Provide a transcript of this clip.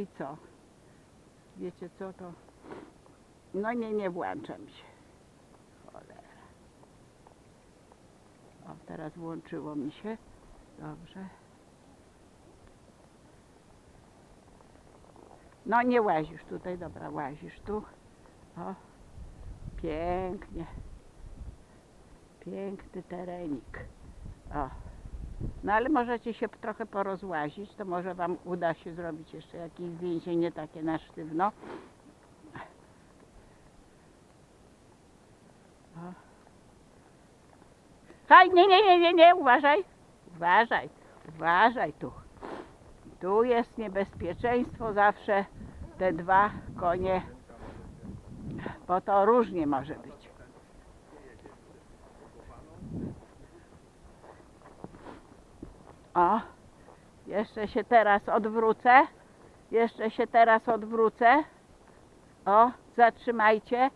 I co? Wiecie co to? No nie, nie włączam się. Cholera. O, teraz włączyło mi się. Dobrze. No nie łazisz tutaj, dobra, łazisz tu. O, pięknie. Piękny terenik. O. No ale możecie się trochę porozłazić, to może Wam uda się zrobić jeszcze jakieś zdjęcie, nie takie na sztywno. Haj, nie, nie, nie, nie, nie, uważaj. Uważaj, uważaj tu. Tu jest niebezpieczeństwo zawsze te dwa konie, bo to różnie może być. O, jeszcze się teraz odwrócę. Jeszcze się teraz odwrócę. O, zatrzymajcie.